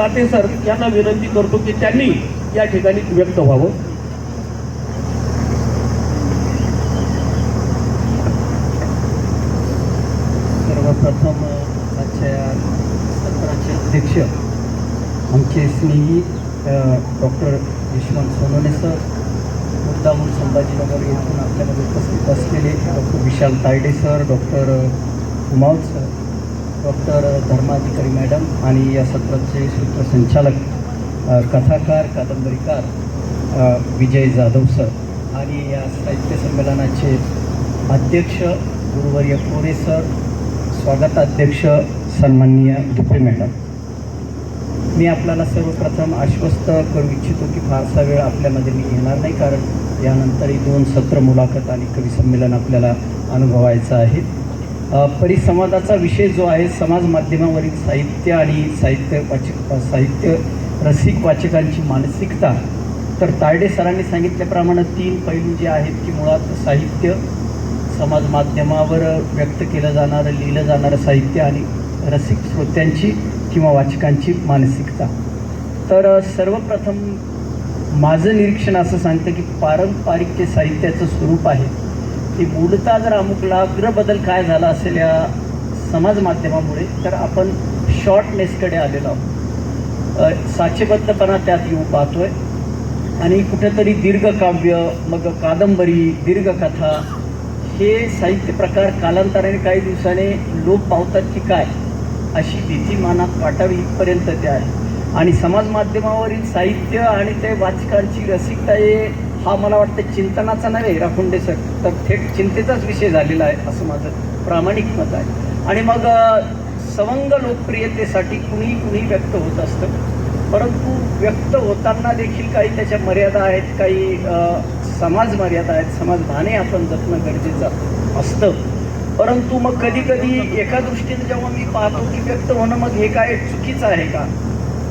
ताते सर यांना विनंती करतो की त्यांनी या ठिकाणी व्यक्त व्हावं. सर्वप्रथम आजच्या सत्राचे अध्यक्ष आमचे स्नेही डॉक्टर यशवंत सोनवणे सर मुद्दामून संभाजीनगर येथून आपल्यामध्ये उपस्थित असलेले doctor Vishal Tayde sir doctor Kumav sir doctor Dharmadhikari madam आणि या सत्राचे सूत्रसंचालक कथाकार कादंबरीकार विजय जाधव सर आणि या साहित्य संमेलनाचे अध्यक्ष गुरुवर्य कोरे सर स्वागताध्यक्ष सन्माननीय दुपे मॅडम. मी आपल्याला सर्वप्रथम आश्वस्त करू इच्छितो की फारसा वेळ आपल्यामध्ये मी घेणार नाही कारण यानंतरही दोन सत्र मुलाखत आणि कवी संमेलन आपल्याला अनुभवायचं आहे. परिसंवादाचा विषय जो आहे समाज माध्यमावरील साहित्य आणि साहित्य वाचक साहित्य रसिक वाचकांची मानसिकता तर तायडे सरांनी सांगितल्याप्रमाणे तीन पैलू जे आहेत की मुळात साहित्य समाज माध्यमावर व्यक्त केलं जाणारं लिहिलं जाणारं साहित्य आणि रसिक श्रोत्यांची किंवा वाचकांची मानसिकता. तर सर्वप्रथम माझं निरीक्षण असं सांगतं की पारंपरिक जे साहित्याचं स्वरूप आहे. की मूलतः जर अमुकलाग्र बदल काय झाला असेल या समाज माध्यमामुळे तर आपण शॉर्टनेसकडे आलेलो आहोत. साचेबद्धपणा त्यात येऊ पाहतोय. आणि कुठेतरी दीर्घकाव्य मग कादंबरी दीर्घकथा हे साहित्य प्रकार कालांतराने काही दिवसाने लोप पावतात की काय अशी भीती मानात वाटावी इथपर्यंत ते आहे. आणि समाज माध्यमावरील साहित्य आणि ते वाचकांची रसिकता हे हा मला वाटतं चिंतनाचा नव्हे राखुंडे सर. तर थेट चिंतेचाच विषय झालेला आहे असं माझं प्रामाणिक मत आहे. आणि मग सवंग लोकप्रियतेसाठी कुणी कुणी व्यक्त होत असतं. परंतु व्यक्त होताना देखील काही त्याच्या मर्यादा आहेत काही समाज मर्यादा आहेत समाजभाने आपण जपणं गरजेचं असतं. परंतु मग कधी कधी एका दृष्टीने जेव्हा मी पाहतो की व्यक्त होणं मग हे काय चुकीचं आहे का?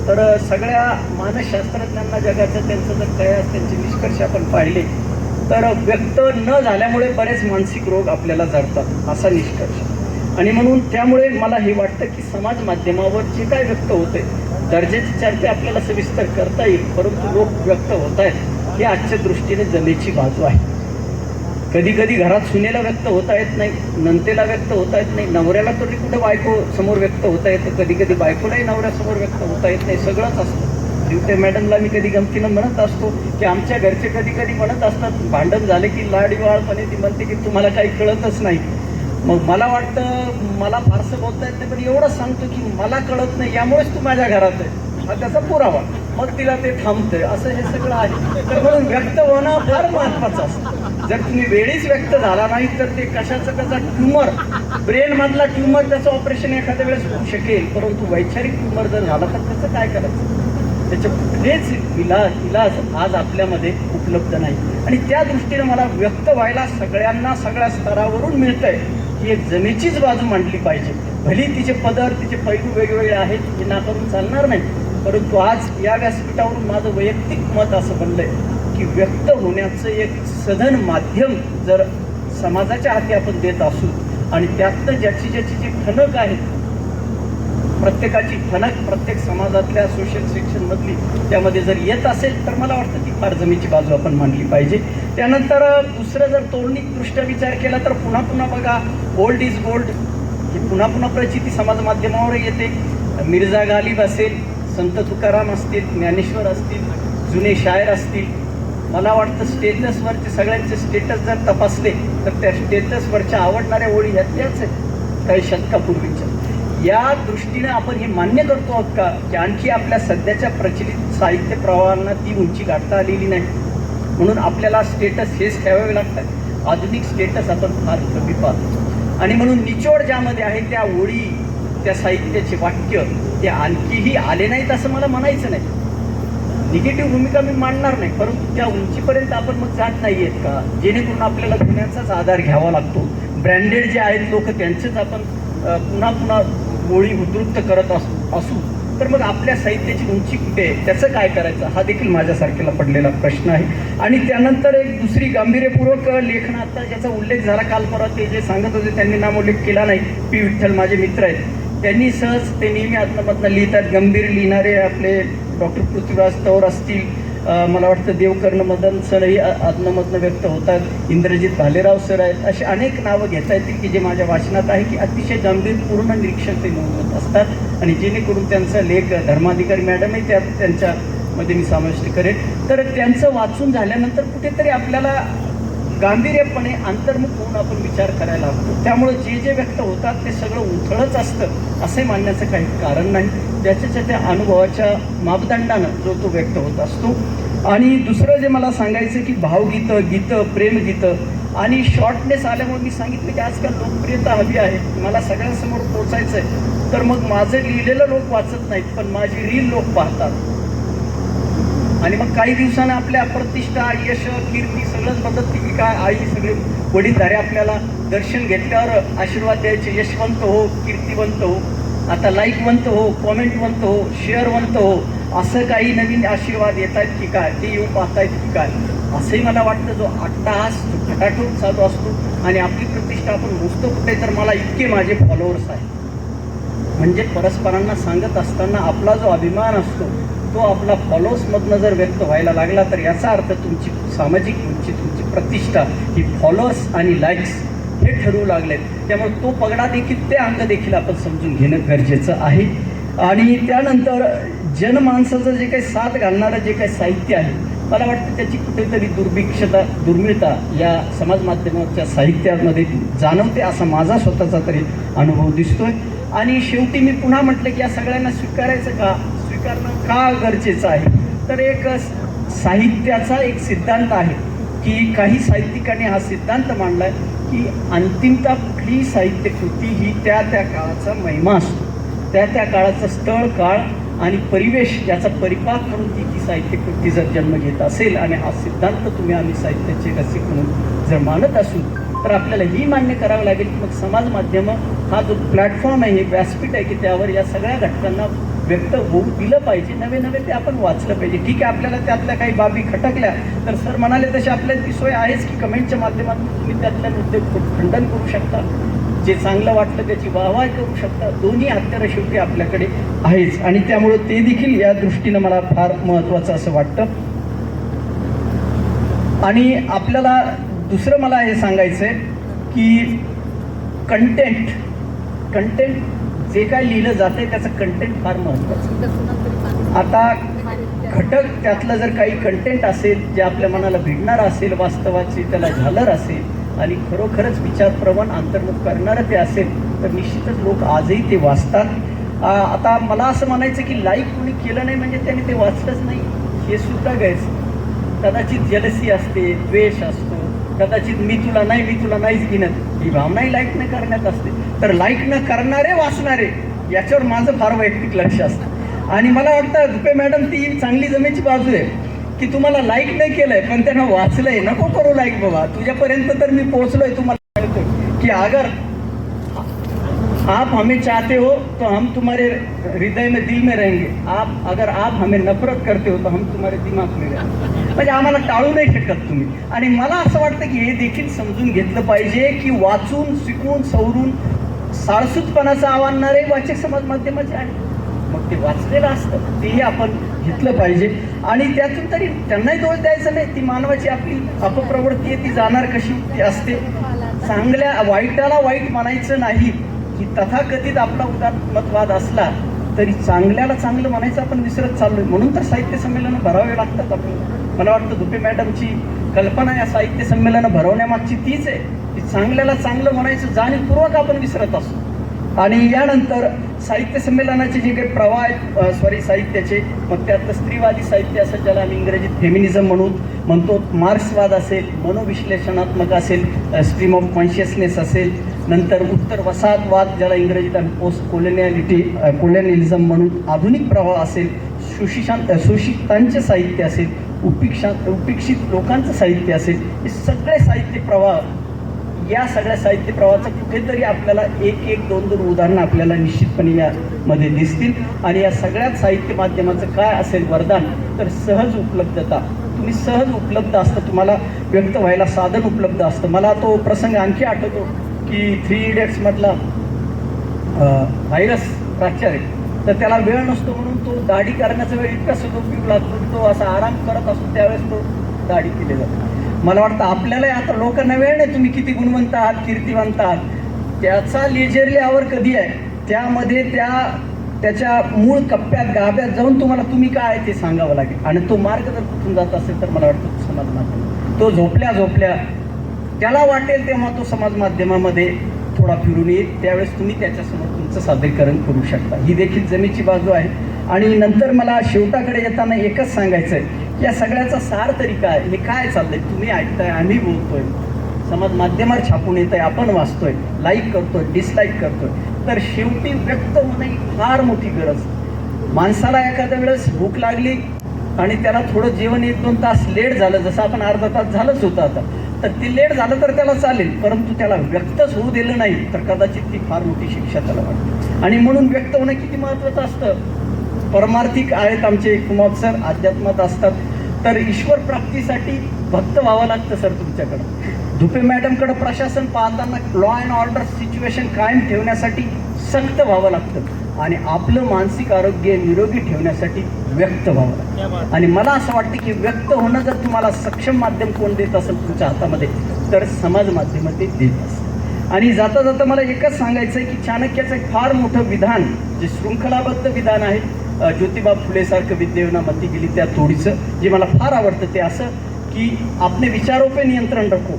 तर सगळ्या मानसशास्त्रज्ञांना जगाचं त्यांचं जर कयास त्यांचे निष्कर्ष आपण पाहिले तर व्यक्त न झाल्यामुळे बरेच मानसिक रोग आपल्याला जडतात असा निष्कर्ष. आणि म्हणून त्यामुळे मला हे वाटतं की समाज माध्यमावर जे काय व्यक्त होते दर्जाची चर्चा आपल्याला सविस्तर करता येईल परंतु लोक व्यक्त होत आहेत हे आजच्या दृष्टीने जमेची बाजू आहे. कधी कधी घरात सुनेला व्यक्त होता येत नाही नंतेला व्यक्त होता येत नाही नवऱ्याला तरी कुठे बायको समोर व्यक्त होता येतं कधी कधी बायकोलाही नवऱ्यासमोर व्यक्त होता येत नाही सगळंच असतं. ते मॅडमला मी कधी गमतीनं म्हणत असतो की आमच्या घरचे कधी कधी म्हणत असतात भांडण झाले की लाडीवाळपणे ती म्हणते की तुम्हाला काही कळतच नाही. मग मला वाटतं मला फारसं बोलता येत नाही पण एवढं सांगतो की मला कळत नाही यामुळेच तू माझ्या घरात आहे. हा त्याचा पुरावा. मग तिला ते थांबतंय असं हे सगळं आहे. तर म्हणून व्यक्त होणं फार महत्वाचं असतं. जर तुम्ही वेळीच व्यक्त झाला नाही तर ते कशाचं कसा ट्युमर? ब्रेन मधला ट्युमर त्याचं ऑपरेशन एखाद्या वेळेस होऊ शकेल परंतु वैचारिक ट्युमर जर झाला तर त्याचं काय करायचं? त्याचे कुठलेच इलाज इलाज आज आपल्यामध्ये उपलब्ध नाही. आणि त्या दृष्टीने मला व्यक्त व्हायला सगळ्यांना सगळ्या स्तरावरून मिळतंय ही एक जमेचीच बाजू मांडली पाहिजे. भली तिचे पदर तिचे पैलू वेगवेगळे आहेत हे नाकारून चालणार नाही. परंतु आज या व्यासपीठावरून माझं वैयक्तिक मत असं बनलंय. की व्यक्त होण्याचं एक सधन माध्यम जर समाजाच्या हाती आपण देत असू आणि त्यातनं ज्याची ज्याची जी ठणक आहे प्रत्येकाची ठणक प्रत्येक समाजातल्या सोशल सेक्शनमधली त्यामध्ये जर येत असेल तर मला वाटतं ती फार जमीची बाजू आपण मांडली पाहिजे. त्यानंतर दुसरं जर तोडणीदृष्ट्या विचार केला तर पुन्हा पुन्हा बघा ओल्ड इज गोल्ड ही पुन्हा पुन्हा प्रचिती समाज माध्यमावर येते. मिर्झा गालिब असेल संत तुकाराम असतील ज्ञानेश्वर असतील जुने शायर असतील मला वाटतं स्टेटसवरचे सगळ्यांचे स्टेटस जर तपासले तर त्या स्टेटसवरच्या आवडणाऱ्या ओळी ह्या त्याच आहेत. काही शतकापूर्वीच्या. या दृष्टीने आपण हे मान्य करतो आहोत का? की आणखी आपल्या सध्याच्या प्रचलित साहित्य प्रवाहांना ती उंची गाठता आलेली नाही. म्हणून आपल्याला स्टेटस हेच ठेवावे लागतात. आधुनिक स्टेटस आपण फार कमी पाहतो. आणि म्हणून निचोड ज्यामध्ये आहे त्या ओळी त्या साहित्याचे वाक्य ते आणखीही आले नाहीत असं मला म्हणायचं नाही. निगेटिव्ह भूमिका मी मांडणार नाही परंतु त्या उंचीपर्यंत आपण मग जात नाही आहेत का? जेणेकरून आपल्याला गुन्ह्यांचाच आधार घ्यावा लागतो. ब्रँडेड जे आहेत लोक त्यांचेच आपण पुन्हा पुन्हा गोळी उद्रुक्त करत असू असू. तर मग आपल्या साहित्याची उंची कुठे आहे? त्याचं काय करायचं? हा देखील माझ्यासारखेला पडलेला प्रश्न आहे. आणि त्यानंतर एक दुसरी गांभीर्यपूर्वक लेखन आता ज्याचा उल्लेख झाला काल परत ते जे सांगत होते त्यांनी नामोल्लेख केला नाही. पी विठ्ठल माझे मित्र आहेत. त्यांनी सहज ते नेहमी आत्मपत्न लिहितात. गंभीर लिहिणारे आपले डॉक्टर पृथ्वीराज तौर असतील मला वाटतं देवकर्ण मदन सरही आत्ममधनं व्यक्त होतात. इंद्रजित भालेराव सर आहेत. अशी अनेक नावं घेता येतील की जे माझ्या वाचनात आहे की अतिशय गंभीरपूर्ण निरीक्षण ते नोंदवत असतात. आणि जेणेकरून त्यांचा लेख धर्माधिकारी मॅडमही त्यात त्यांच्यामध्ये मी समाविष्ट करेन. तर त्यांचं वाचून झाल्यानंतर कुठेतरी आपल्याला गांभीर्यपणे अंतर्मुख होऊन आपण विचार करायला लागतो. त्यामुळे जे जे व्यक्त होतात ते सगळं उथळच असतं असे मानण्याचं काही कारण नाही. ज्याच्या त्या अनुभवाच्या मापदंडानं जो तो व्यक्त होत असतो. आणि दुसरं जे मला सांगायचं की भावगीतं गीतं प्रेमगीतं आणि शॉर्टनेस आल्यामुळे मी सांगितलं की आजकाल लोकप्रियता हवी आहे. मला सगळ्यांसमोर पोचायचं आहे तर मग माझं लिहिलेलं लोक वाचत नाहीत पण माझी रील लोक पाहतात. आणि मग काही दिवसानं आपल्या प्रतिष्ठा यश कीर्ती सगळंच बदलते की काय आई सगळे वडीलधारे आपल्याला दर्शन घेतल्यावर आशीर्वाद द्यायचे यशवंत हो कीर्तिवंत हो. आता लाईकवंत हो कॉमेंटवंत हो शेअरवंत हो असं काही नवीन आशीर्वाद येत आहेत की काय ते येऊन पाहतायत की काय. असंही मला वाटतं जो अट्टाहास जो खटाटून चालू असतो आणि आपली प्रतिष्ठा आपण मोजतो कुठे तर मला इतके माझे फॉलोअर्स आहेत. म्हणजे परस्परांना सांगत असताना आपला जो अभिमान असतो तो आपला फॉलोअर्समधनं जर व्यक्त व्हायला लागला तर याचा अर्थ तुमची सामाजिक उंची तुमची प्रतिष्ठा ही फॉलोअर्स आणि लाईक्स ठरवू लागलेत. त्यामुळे तो पगडा देखील ते अंग देखील आपण समजून घेणं गरजेचं आहे. आणि त्यानंतर जनमानसाचं जे काही साथ घालणारं जे काही साहित्य आहे मला वाटतं त्याची कुठेतरी दुर्भिक्षता दुर्मिळता या समाज माध्यमाच्या साहित्यामध्ये जाणवते असा माझा स्वतःचा तरी अनुभव दिसतोय. आणि शेवटी मी पुन्हा म्हटलं की या सगळ्यांना स्वीकारायचं का? स्वीकारणं का गरजेचं आहे? तर एक साहित्याचा एक सिद्धांत आहे की काही साहित्यिकांनी हा सिद्धांत मांडलाय की अंतिमता कुठलीही साहित्य कृती ही त्या त्या काळाचा महिमा असतो. त्या त्या काळाचं स्थळ काळ आणि परिवेश याचा परिपाक म्हणून ती ती साहित्य कृती जर जन्म घेत असेल आणि हा सिद्धांत तुम्ही आम्ही साहित्याचे रसिक म्हणून जर मानत असू तर आपल्याला ही मान्य करावं लागेल की मग समाज माध्यम हा जो प्लॅटफॉर्म आहे हे व्यासपीठ आहे की त्यावर या सगळ्या घटकांना व्यक्त होऊ दिलं पाहिजे नवे नवे ते आपण वाचलं पाहिजे. ठीक आहे आपल्याला त्यातल्या काही बाबी खटकल्या तर सर म्हणाले तशी आपल्याला ती सोय आहेच की कमेंटच्या माध्यमातून तुम्ही त्यातल्या मुद्दे खंडन करू शकता. जे चांगलं वाटलं त्याची वाहवाह करू शकता. दोन्ही हत्यारं शेवटी आपल्याकडे आहेच. आणि त्यामुळं ते देखील या दृष्टीनं मला फार महत्त्वाचं असं वाटतं. आणि आपल्याला दुसरं मला हे सांगायचं आहे की कंटेंट कंटेंट जे काय लिहिलं जाते त्याचं कंटेंट फार महत्त्वाचं आता घटक त्यातलं जर काही कंटेंट असेल जे आपल्या मनाला भिडणार असेल वास्तवाची त्याला झालर असेल आणि खरोखरच विचारप्रवण अंतर्मुख करणारं ते असेल तर निश्चितच लोक आजही ते वाचतात. आता मला असं म्हणायचं की लाईक कोणी केलं नाही म्हणजे त्याने ते वाचलंच नाही. हे सुद्धा गैस कदाचित जलसी असते द्वेष असतो कदाचित मी तुला नाही मी तुला नाहीच घेण्यात ही भावनाही लाईक न करण्यात असते. तर लाईक न करणारे वाचणारे याच्यावर माझं फार वैयक्तिक लक्ष असतं. आणि मला वाटतं दुपे मॅडम ती चांगली जमेची बाजू आहे की तुम्हाला लाईक नाही केलंय पण त्यांना वाचलंय. नको करू लाईक बाबा. तुझ्यापर्यंत तर मी पोहोचलोय तुम्हाला सांगतो की अगर आप हमें चाहते हो तो हम तुम्हारे हृदय में दिल में रहेंगे। आप अगर आप हमें नफरत करते हो तो हम तुम्हारे दिमाग में रहेंगे। म्हणजे आम्हाला टाळू नाही शकत तुम्ही. आणि मला असं वाटतं की हे देखील समजून घेतलं पाहिजे की वाचून शिकून सवरून साळसूतपणाचं आव्हानणारे वाचक समाज माध्यमाचे आहे. मग ते वाचलेलं असतं. तेही आपण घेतलं पाहिजे. आणि त्यातून तरी त्यांनाही दोष द्यायचा नाही. ती मानवाची आपली अपप्रवृत्ती आहे ती जाणार कशी? ती असते. चांगल्या वाईटाला वाईट म्हणायचं नाही. की तथाकथित आपला उदारमतवाद असला तरी चांगल्याला चांगलं म्हणायचं आपण विसरत चाललोय. म्हणून तर साहित्य संमेलन भरावे लागतात आपल्याला मला वाटतं दुपे मॅडमची कल्पना या साहित्य संमेलन भरवण्यामागची तीच आहे. की चांगल्याला चांगलं म्हणायचं जाणीवपूर्वक आपण विसरत असतो आणि यानंतर साहित्य संमेलनाचे जे काही प्रवाह आहेत सॉरी साहित्याचे मग त्यात स्त्रीवादी साहित्य असं ज्याला आम्ही इंग्रजीत फेमिनिझम म्हणून म्हणतो मार्क्सवाद असेल मनोविश्लेषणात्मक असेल स्ट्रीम ऑफ कॉन्शियसनेस असेल नंतर उत्तर वसाहतवाद ज्याला इंग्रजीत आम्ही पोस्ट कोलोनियालिटी कोलोनियलिझम म्हणून आधुनिक प्रवाह असेल सुशिशांत सुशिक्षितांचे साहित्य असेल उपेक्षा उपेक्षित लोकांचं साहित्य असेल हे सगळे साहित्य प्रवाह या सगळ्या साहित्य प्रवाहाचं कुठेतरी आपल्याला एक एक दोन दोन उदाहरणं आपल्याला निश्चितपणे यामध्ये दिसतील. आणि या सगळ्यात साहित्य माध्यमाचं काय असेल वरदान? तर सहज उपलब्धता. तुम्ही सहज उपलब्ध असतं तुम्हाला व्यक्त व्हायला साधन उपलब्ध असतं. मला तो प्रसंग आणखी आठवतो. की थ्री इडियट्समधला व्हायरस फ्रॅक्चर आहे. तर त्याला वेळ नसतो म्हणून तो दाढी करण्याचा वेळ इतका सदुपयोग लागतो तो असा आराम करत असतो त्यावेळेस तो दाढी केली जाते. मला वाटतं आपल्याला आता लोकांना वेळ नाही तुम्ही किती गुणवंत आहात कीर्तिवंत आहात. त्याचा लेजरली आवर कधी आहे? त्यामध्ये त्या त्याच्या मूळ कप्प्यात गाभ्यात जाऊन तुम्हाला तुम्ही काय आहे ते सांगावं लागेल. आणि तो मार्ग जर कुठून जात असेल तर मला वाटतं तो तो झोपल्या झोपल्या त्याला वाटेल तेव्हा तो समाज माध्यमामध्ये थोडा फिरून येईल. त्यावेळेस तुम्ही त्याच्यासमोर तुमचं सादरीकरण करू शकता. ही देखील जमेची बाजू आहे. आणि नंतर मला शेवटाकडे येताना एकच सांगायचं आहे की या सगळ्याचा सार तरी काय? हे काय चाललंय? तुम्ही ऐकताय आम्ही बोलतोय. समाज माध्यमावर छापून येत आहे आपण वाचतोय. लाईक करतोय डिसलाईक करतोय. तर शेवटी व्यक्त होणं ही फार मोठी गरज. माणसाला एखाद्या वेळेस भूक लागली आणि त्याला थोडं जेवण एक दोन तास लेट झालं जसं आपण अर्धा तास झालंच होतं आता. तर ते लेट झालं तर त्याला चालेल परंतु त्याला व्यक्तच होऊ दिलं नाही तर कदाचित ती फार मोठी शिक्षा त्याला वाटते. आणि म्हणून व्यक्त होणं किती महत्त्वाचं असतं? परमार्थिक आहेत आमचे कुमार सर अध्यात्मात असतात. तर ईश्वर प्राप्तीसाठी भक्त व्हावं लागतं सर तुमच्याकडं. धुपे मॅडमकडं प्रशासन पाहताना लॉ अँड ऑर्डर सिच्युएशन कायम ठेवण्यासाठी सक्त व्हावं लागतं. आणि आपलं मानसिक आरोग्य निरोगी ठेवण्यासाठी व्यक्त व्हावं. आणि मला असं वाटतं की व्यक्त होणं जर तुम्हाला सक्षम माध्यम कोण देत असेल तुमच्या हातामध्ये तर समाज माध्यम ते देत असतं आणि जाता जाता मला एकच सांगायचं आहे की चाणक्याचं एक फार मोठं विधान जे शृंखलाबद्ध विधान आहे ज्योतिबा फुलेसारखं विद्येवना मती गेली त्या थोडीचं जे मला फार आवडतं ते असं की आपले विचारों पे नियंत्रण रखो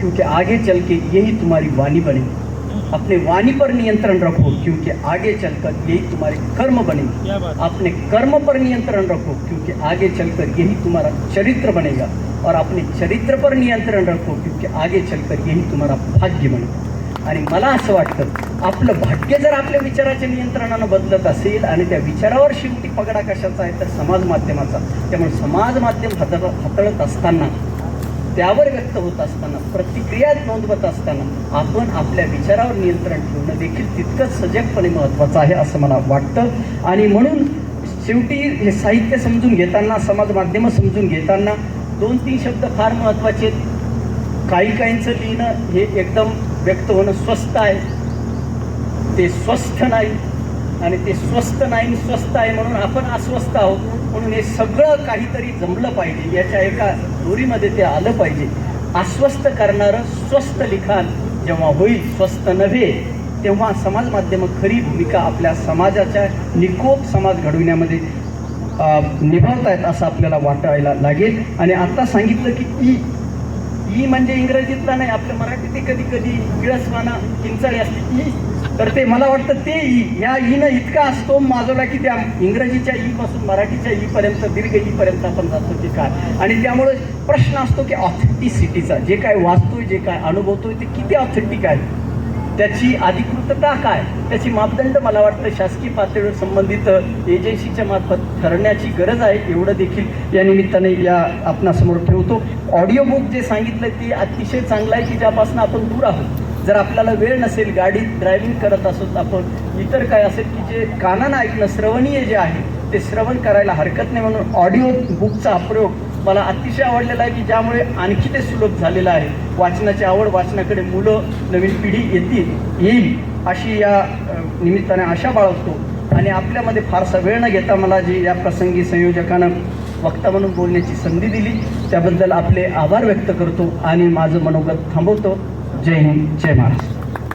क्योंकि आगे चल के यही तुम्हारी वाणी बनेगी. अपने वाणी पर नियंत्रण रखो क्योंकि आगे चलकर यही तुम्हारे कर्म बनेंगे। अपने कर्म पर नियंत्रण रखो क्योंकि आगे चलकर यही तुम्हारा चरित्र बनेगा। और अपने चरित्र पर नियंत्रण रखो क्योंकि आगे चलकर यही तुम्हारा भाग्य बनेगा। आणि मला असं वाटतं आपलं भाग्य जर आपल्या विचाराच्या नियंत्रणानं बदलत असेल आणि त्या विचारावर शेवटी पगडा कशाचा आहे तर समाज माध्यमाचा. त्यामुळे समाज माध्यम हाताळ हाताळत असताना त्यावर व्यक्त होत असताना प्रतिक्रिया नोंदवत असताना आपण आपल्या विचारावर नियंत्रण ठेवणं देखील तितकंच सजगपणे महत्त्वाचं आहे असं मला वाटतं. आणि म्हणून शेवटी हे साहित्य समजून घेताना समाज माध्यमं समजून घेताना दोन तीन शब्द फार महत्त्वाचे आहेत. काही काहींचं लिहिणं हे एकदम व्यक्त होणं स्वस्त आहे. ते स्वस्थ नाही. आणि ते स्वस्त नाही स्वस्त आहे म्हणून आपण अस्वस्थ आहोत. म्हणून हे सगळं काहीतरी जमलं पाहिजे. याच्या एका दोरीमध्ये ते आलं पाहिजे. अस्वस्थ करणारं स्वस्त लिखाण जेव्हा होईल स्वस्त नव्हे तेव्हा समाज माध्यमं खरी भूमिका आपल्या समाजाच्या निकोप समाज घडविण्यामध्ये निभावतायत असं आपल्याला वाटायला लागेल. आणि आता सांगितलं की ई ई म्हणजे इंग्रजीतला नाही आपल्या मराठीत कधी कधी विळसवाना किंचाळी असते. ई तर ते मला वाटतं ते ई ह्या ईनं इतका असतो माजवला की त्या इंग्रजीच्या ई पासून मराठीच्या ई पर्यंत दीर्घ ई पर्यंत आपण जातो की काय. आणि त्यामुळे प्रश्न असतो की ऑथेंटिसिटीचा जे काय वाचतोय जे काय अनुभवतोय ते किती ऑथेंटिक आहे? त्याची अधिकृतता काय? त्याची मापदंड मला वाटतं शासकीय पातळीवर संबंधित एजन्सीच्या मार्फत ठरण्याची गरज आहे. एवढं देखील या निमित्ताने या आपणासमोर ठेवतो. ऑडिओ बुक जे सांगितलं ते अतिशय चांगलं आहे की ज्यापासून आपण दूर आहोत. जर आपल्याला वेळ नसेल गाडीत ड्रायव्हिंग करत असो आपण इतर काय असेल की जे कानानं ऐकणं श्रवणीय जे आहे ते श्रवण करायला हरकत नाही म्हणून ऑडिओ बुकचा प्रयोग मला अतिशय आवडलेला आहे की ज्यामुळे आणखी ते सुलभ झालेलं आहे. वाचनाची आवड वाचनाकडे मुलं नवीन पिढी येतील येईल अशी या निमित्ताने आशा बाळगतो. आणि आपल्यामध्ये फारसा वेळ न घेता मला जी या प्रसंगी संयोजकानं वक्ता म्हणून बोलण्याची संधी दिली त्याबद्दल आपले आभार व्यक्त करतो आणि माझं मनोगत थांबवतो. Jane Chemas.